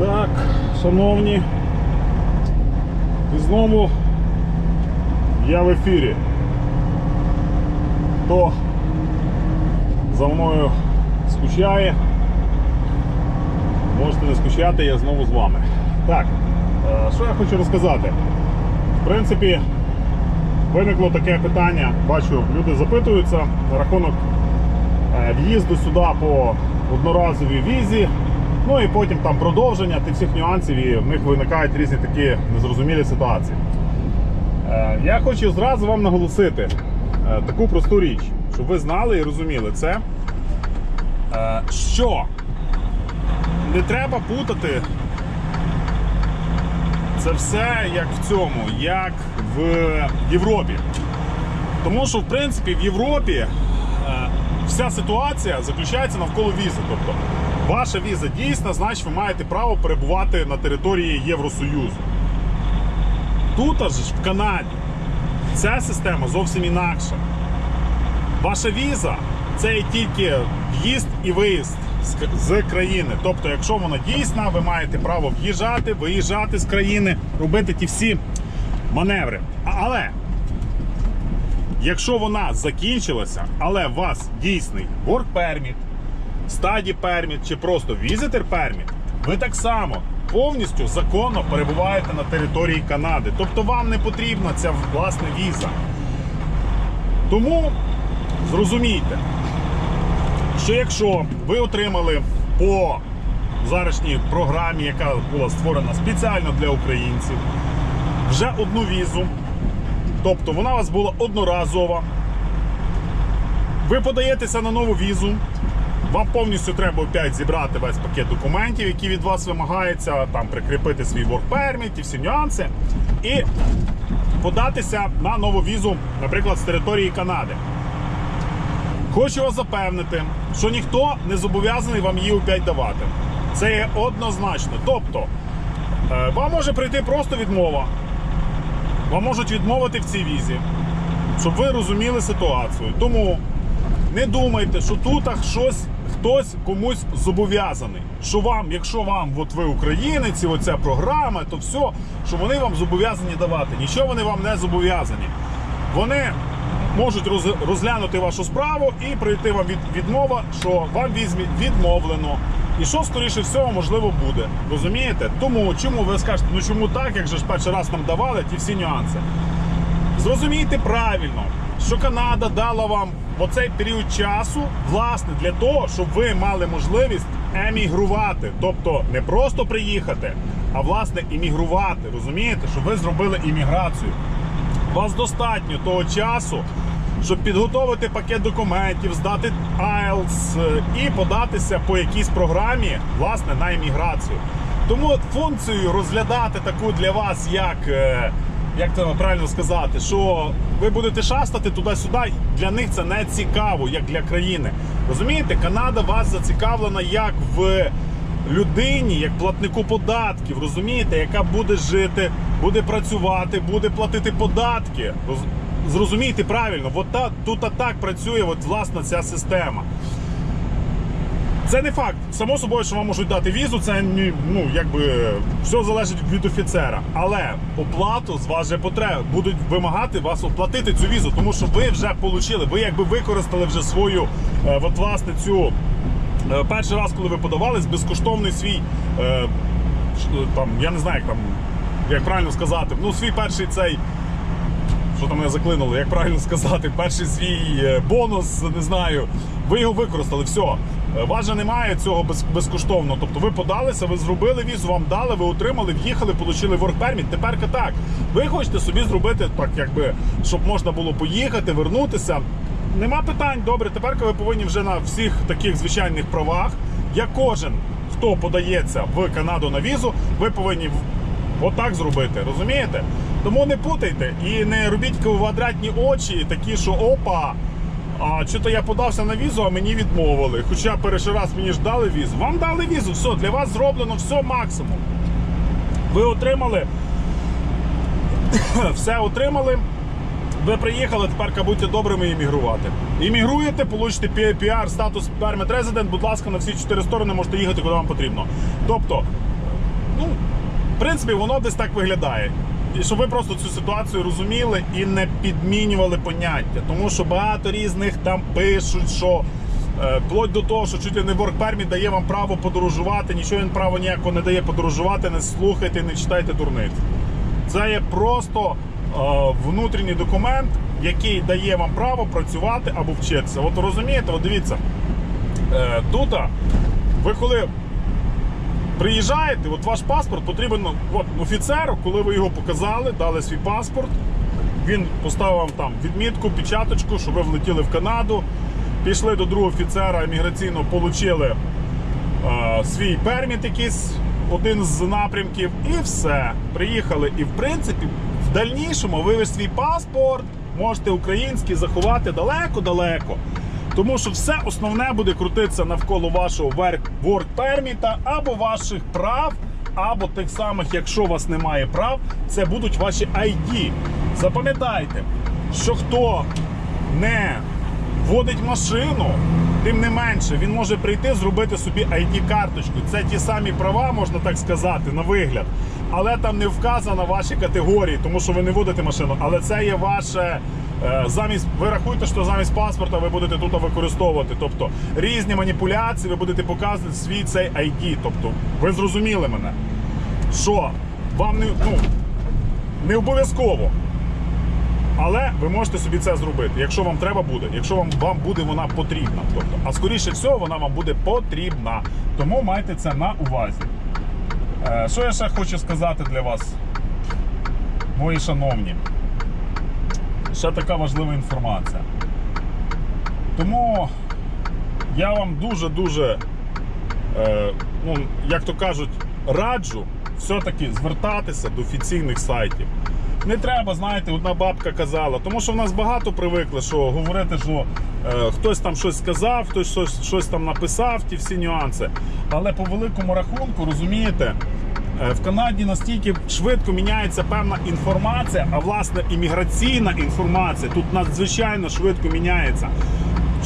Так, шановні, і знову я в ефірі. Хто за мною скучає, можете не скучати, я знову з вами. Так, е, що я хочу розказати? В принципі, виникло таке питання, бачу, люди запитуються рахунок е, в'їзду сюди по одноразовій візі. Ну і потім там продовження тих всіх нюансів, і в них виникають різні такі незрозумілі ситуації. Е, Я хочу зразу вам наголосити е, таку просту річ, щоб ви знали і розуміли це, е, що не треба путати це все як в цьому, як в Європі. Тому що, в принципі, в Європі вся ситуація заключається навколо візи. Тобто, ваша віза дійсна, значить ви маєте право перебувати на території Євросоюзу. Тут аж в Канаді ця система зовсім інакша. Ваша віза це є тільки в'їзд і виїзд з країни. Тобто, якщо вона дійсна, ви маєте право в'їжджати, виїжджати з країни, робити ті всі маневри. Але якщо вона закінчилася, але у вас дійсний work permit, study permit чи просто visitor permit, ви так само повністю законно перебуваєте на території Канади. Тобто вам не потрібна ця власне віза. Тому зрозумійте, що якщо ви отримали по зарашній програмі, яка була створена спеціально для українців, вже одну візу, тобто вона у вас була одноразова, ви подаєтеся на нову візу. Вам повністю треба опять зібрати весь пакет документів, які від вас вимагається, там прикріпити свій permit і всі нюанси, і податися на нову візу, наприклад, з території Канади. Хочу вас запевнити, що ніхто не зобов'язаний вам її опять давати. Це є однозначно. Тобто, е, вам може прийти просто відмова. Вам можуть відмовити в цій візі, щоб ви розуміли ситуацію. Тому не думайте, що тут щось хтось комусь зобов'язаний. Що вам, якщо вам, от ви українець, оця програма, то все, що вони вам зобов'язані давати. Нічого вони вам не зобов'язані. Вони можуть роз- розглянути вашу справу і прийти вам від, відмова, що вам візьмі відмовлено. І що, скоріше всього, можливо, буде. Розумієте? Тому чому ви скажете, ну чому так, як же ж перший раз нам давали ті всі нюанси? Зрозумійте правильно, що Канада дала вам оцей період часу, власне, для того, щоб ви мали можливість емігрувати. Тобто не просто приїхати, а власне іммігрувати. Розумієте, щоб ви зробили імміграцію. У вас достатньо того часу, щоб підготовити пакет документів, здати IELTS е, і податися по якійсь програмі власне на імміграцію. Тому функцію розглядати таку для вас, як, е, як це правильно сказати, що ви будете шастати туди-сюди, для них це не цікаво, як для країни. Розумієте, Канада вас зацікавлена як в людині, як платнику податків, розумієте, яка буде жити, буде працювати, буде платити податки. Роз- Зрозумійте правильно, от та, тут так працює от, власна ця система. Це не факт. Само собою, що вам можуть дати візу, це ну, якби все залежить від офіцера. Але оплату з вас же потреба будуть вимагати вас оплатити цю візу, тому що ви вже отримали, ви якби використали вже свою е, от, власне цю е, перший раз, коли ви подавались, безкоштовний свій е, там, я не знаю, як там, як правильно сказати, ну свій перший цей що там мене заклинуло, як правильно сказати, перший свій бонус, не знаю. Ви його використали, все. Е, Вас же немає цього без, безкоштовно. Тобто ви подалися, ви зробили візу, вам дали, ви отримали, в'їхали, отримали permit. Тепер так. Ви хочете собі зробити так, якби, щоб можна було поїхати, вернутися. Нема питань, добре. Тепер ви повинні вже на всіх таких звичайних правах, як кожен, хто подається в Канаду на візу, ви повинні Отак зробити, розумієте? Тому не путайте і не робіть квадратні очі, такі, що опа. А що то я подався на візу, а мені відмовили. Хоча перший раз мені ж дали візу. Вам дали візу, все, для вас зроблено все максимум. Ви отримали, все отримали. Ви приїхали, тепер будьте добрими іммігрувати. Іммігруєте, получите піар, статус Permit Resident, будь ласка, на всі чотири сторони можете їхати, куди вам потрібно. Тобто, Ну, в принципі, воно десь так виглядає. І щоб ви просто цю ситуацію розуміли і не підмінювали поняття. Тому що багато різних там пишуть, що е, вплоть до того, що чуть ли не permit дає вам право подорожувати, нічого він право ніякого не дає подорожувати, не слухайте, не читайте дурниць. Це є просто е, внутрішній документ, який дає вам право працювати або вчитися. От розумієте, от дивіться, е, тут ви коли приїжджаєте, от ваш паспорт потрібен ну, от, офіцеру, коли ви його показали, дали свій паспорт. Він поставив вам там відмітку, печаточку, що ви влетіли в Канаду. Пішли до другого офіцера імміграційного, отримали е, свій перміт якийсь, один з напрямків, і все. Приїхали. І в принципі, в дальнішому ви свій паспорт можете український заховати далеко-далеко. Тому що все основне буде крутитися навколо вашого work permit або ваших прав, або тих самих, якщо у вас немає прав, це будуть ваші ID. Запам'ятайте, що хто не водить машину, тим не менше, він може прийти зробити собі ID-карточку. Це ті самі права, можна так сказати, на вигляд. Але там не вказано ваші категорії, тому що ви не водите машину. Але це є ваше. е, Замість ви рахуєте, що замість паспорта ви будете тут використовувати. Тобто різні маніпуляції, ви будете показувати свій цей ID. Тобто, ви зрозуміли мене, що вам не, ну, не обов'язково. Але ви можете собі це зробити, якщо вам треба буде, якщо вам, вам буде вона потрібна. Тобто, а скоріше всього, вона вам буде потрібна. Тому майте це на увазі. Е, що я ще хочу сказати для вас, мої шановні? Ще така важлива інформація. Тому я вам дуже-дуже, е, ну, як то кажуть, раджу все-таки звертатися до офіційних сайтів. Не треба, знаєте, одна бабка казала, тому що в нас багато привикли, що говорити, що е, хтось там щось сказав, хтось щось, щось там написав, ті всі нюанси. Але по великому рахунку, розумієте, е, в Канаді настільки швидко міняється певна інформація, а власне імміграційна інформація тут надзвичайно швидко міняється.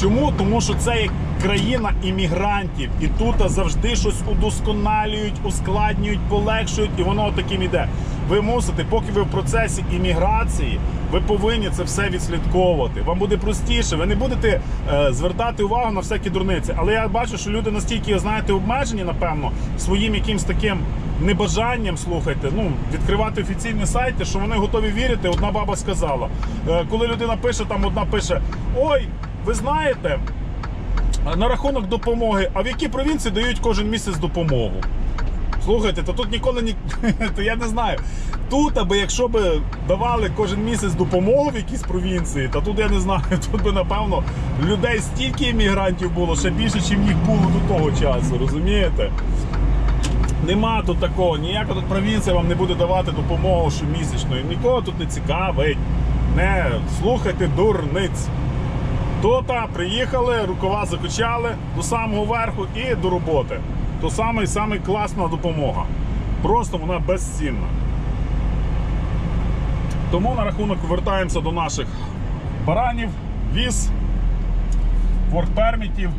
Чому? Тому що це є країна іммігрантів, і тут завжди щось удосконалюють, ускладнюють, полегшують, і воно таким іде. Ви мусите, поки ви в процесі імміграції, ви повинні це все відслідковувати. Вам буде простіше, ви не будете е, звертати увагу на всякі дурниці. Але я бачу, що люди настільки, знаєте, обмежені, напевно, своїм якимсь таким небажанням, слухайте, ну, відкривати офіційні сайти, що вони готові вірити. Одна баба сказала. Е, коли людина пише, там одна пише: Ой, ви знаєте, на рахунок допомоги, а в якій провінції дають кожен місяць допомогу? Слухайте, то тут ніколи ні. то я не знаю. Тут, аби якщо б давали кожен місяць допомогу в якійсь провінції, то тут я не знаю, тут би напевно людей стільки іммігрантів було, ще більше, ніж їх було до того часу, розумієте? Нема тут такого, ніяка тут провінція вам не буде давати допомогу щомісячно. Нікого тут не цікавить. Не слухайте дурниць. То-та приїхали, рукава закачали до самого верху і до роботи. То саме саме класна допомога. Просто вона безцінна. Тому на рахунок вертаємося до наших баранів, віз, воркпермітів.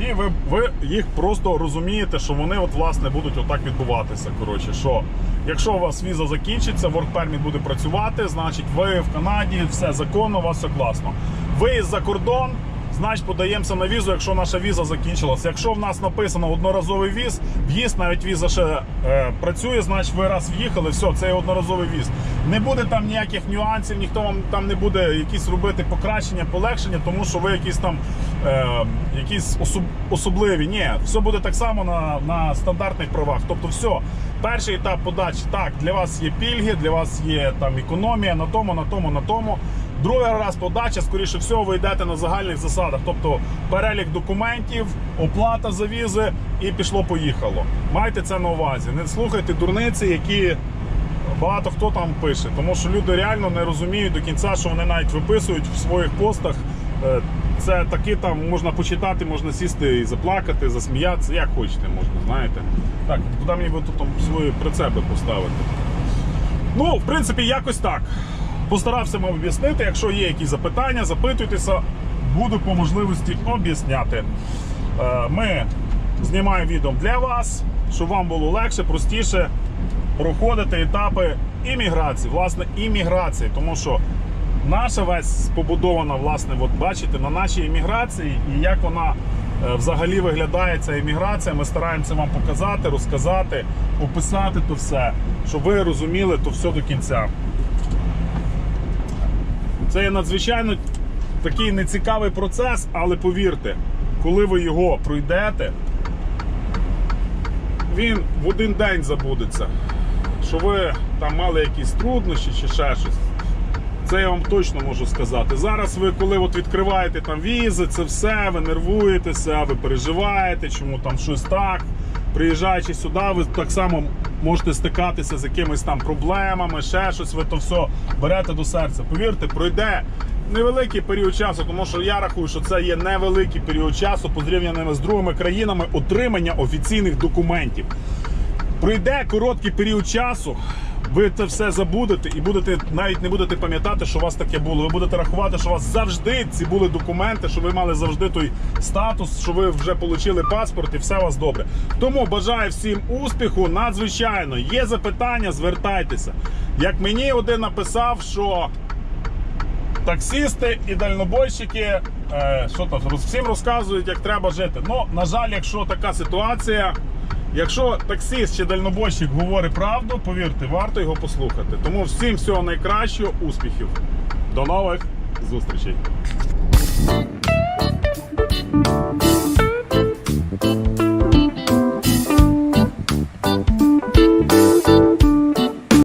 І ви, ви їх просто розумієте, що вони от, власне, будуть отак відбуватися. Коротше, що якщо у вас віза закінчиться, воркперміт буде працювати, значить ви в Канаді, все законно, у вас все класно. Виїзд за кордон, значить подаємося на візу, якщо наша віза закінчилася. Якщо в нас написано одноразовий віз, в'їзд, навіть віза ще е, працює, значить ви раз в'їхали, все, це є одноразовий віз. Не буде там ніяких нюансів, ніхто вам там не буде якісь робити покращення, полегшення, тому що ви якісь там е, якісь особ, особливі. Ні, все буде так само на, на стандартних правах. Тобто, все, перший етап подачі, так, для вас є пільги, для вас є там економія на тому, на тому, на тому. Другий раз подача, скоріше всього, ви йдете на загальних засадах, тобто перелік документів, оплата за візи і пішло-поїхало. Майте це на увазі. Не слухайте дурниці, які багато хто там пише, тому що люди реально не розуміють до кінця, що вони навіть виписують в своїх постах. Е, Це таки там можна почитати, можна сісти і заплакати, засміятися, як хочете, можна, знаєте. Так, куди мені би тут свої прицепи поставити? Ну, в принципі, якось так. Постарався вам об'яснити. Якщо є якісь запитання, запитуйтеся, буду по можливості об'ясняти. Е, Ми знімаємо відео для вас. щоб вам було легше, простіше проходити етапи імміграції, власне, імміграції, тому що наша весь побудована, власне, от бачите, на нашій імміграції і як вона е, взагалі виглядає ця імміграція. Ми стараємося вам показати, розказати, описати то все, щоб ви розуміли то все до кінця. Це є надзвичайно такий нецікавий процес, але повірте, коли ви його пройдете, він в один день забудеться. Що ви там мали якісь труднощі чи ще щось. Це я вам точно можу сказати. Зараз ви, коли от відкриваєте там візи, це все, ви нервуєтеся, ви переживаєте, чому там щось так. Приїжджаючи сюди, ви так само можете стикатися з якимись там проблемами, ще щось, ви то все берете до серця. Повірте, пройде невеликий період часу, тому що я рахую, що це є невеликий період часу порівняно з другими країнами отримання офіційних документів. Пройде короткий період часу, ви це все забудете і будете навіть не будете пам'ятати, що у вас таке було. Ви будете рахувати, що у вас завжди ці були документи, що ви мали завжди той статус, що ви вже отримали паспорт і все у вас добре. Тому бажаю всім успіху. Надзвичайно є запитання, звертайтеся. Як мені один написав, що таксісти і дальнобойщики е, що там, всім розказують, як треба жити. Ну, на жаль, якщо така ситуація, якщо таксист чи дальнобойщик говорить правду, повірте, варто його послухати. Тому всім всього найкращого, успіхів. До нових зустрічей.